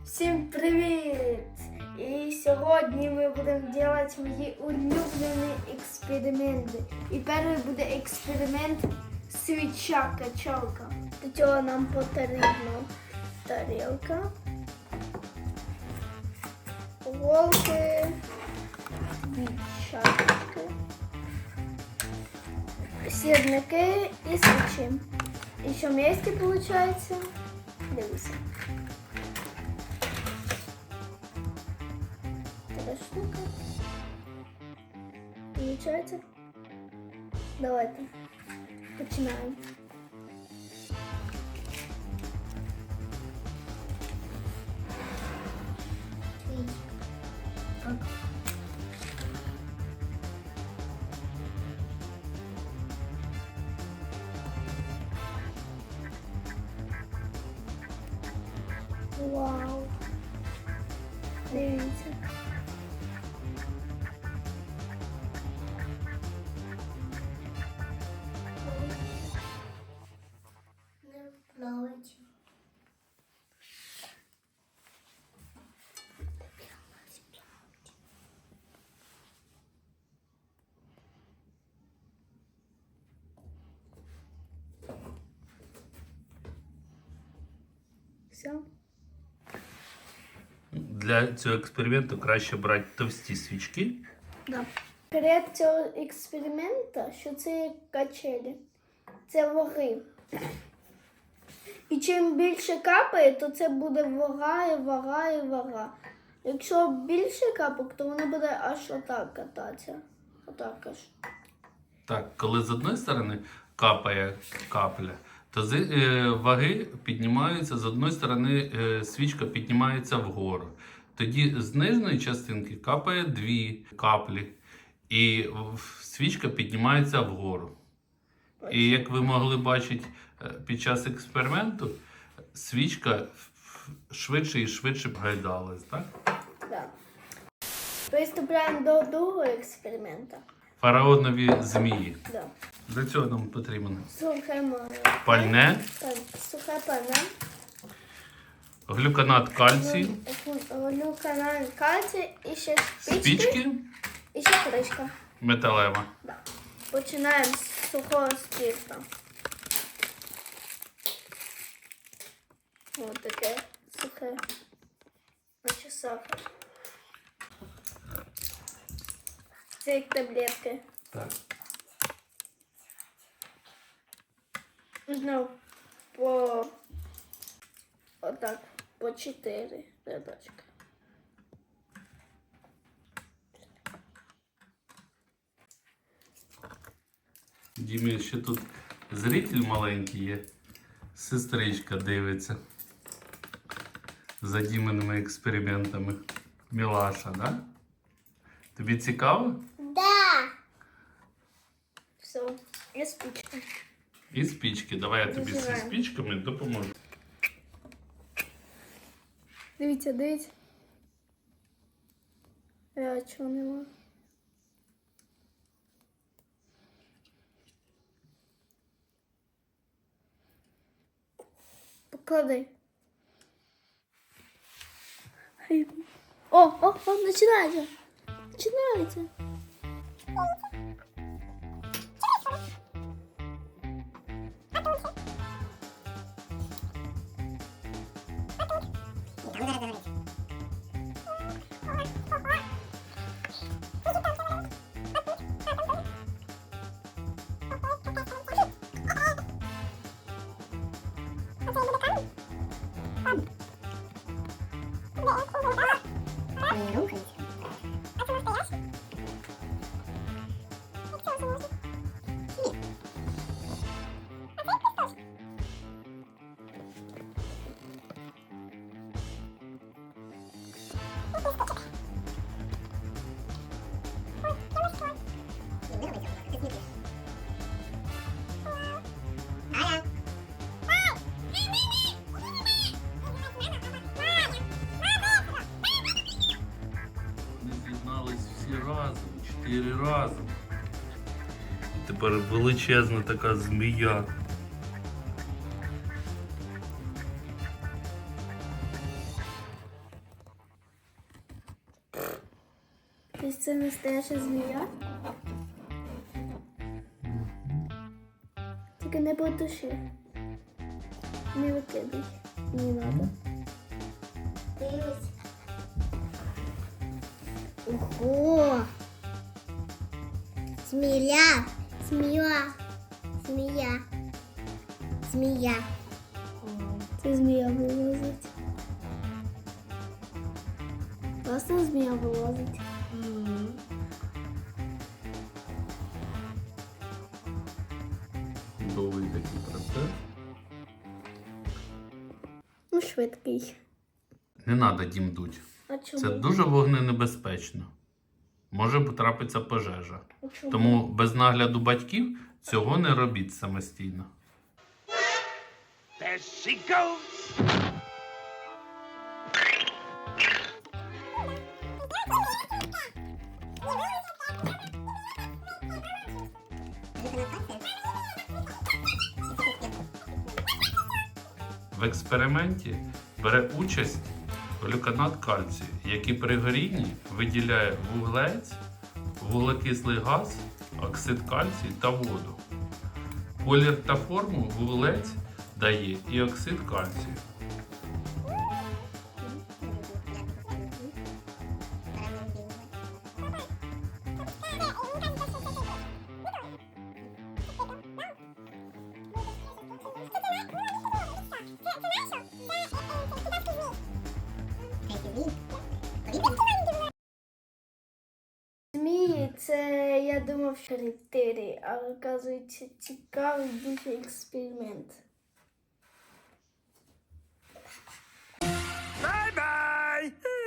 Всім привіт! І сьогодні ми будемо робити мої улюблені експерименти. І перший буде експеримент свіча качалка. До цього нам потрібна тарілка, голки, дві чашки, сірники і свічі. І що вместе виходить? Дивися. Така штука. Получается? Давайте. Починаємо. Вау. Для цього експерименту краще брати товсті свічки. Да. Перед цього експерименту, що це качелі, це ваги. І чим більше капає, то це буде вага і вага і вага. Якщо більше капок, то воно буде аж отак кататися. Отак аж. Так, коли з одної сторони капає капля, то з е, ваги піднімаються з одної сторони е, свічка піднімається вгору. Тоді з нижньої частинки капає дві каплі, і свічка піднімається вгору. І як ви могли бачити е, під час експерименту, свічка швидше і швидше гайдалась, так? Приступаємо до другого експерименту. Фараонові змії. Да. Для цього нам потрібно Сухе пальне, сухе пальне. глюконат кальцій, Люканан кальцій і ще спички. спічки, І ще кришка. металева. Да. Починаємо з сухого спирта. Ось таке сухе. Наче сахар. Це як таблетки. Так. Можна по отак, По чотири рядочка. Дімі, ще тут зритель маленький є. Сестричка дивиться за Діминими експериментами. Мілаша, да? Тобі цікаво? Да. Все, і спичка. І спічки. Давай я тобі зі спічками допоможу. Дивіться, дивіться. Я чого нема. Поклади. Ай. О, о, о, починається. Починається. Чотири рази. І тепер величезна така змія. І це настояща змія. Тільки не потуши. Не викидай. Не треба. Дивись. Ого! Змія. Змія. Змія. Змія. Це змія вилазить. Класно змія вилазить. Довгий такий процес. Ну, швидкий. Не треба дім дуть. А чому? Це дуже вогненебезпечно. Може потрапитися пожежа. Чому? Тому без нагляду батьків цього не робіть самостійно. There she goes. В експерименті бере участь глюканат кальцію, який при горінні виділяє вуглець, вуглекислий газ, оксид кальцію та воду. Колір та форму вуглець дає і оксид кальцію. Chcę jadą w szeryptyry, ale okazuje się ciekawy duży eksperyment. Bye bye!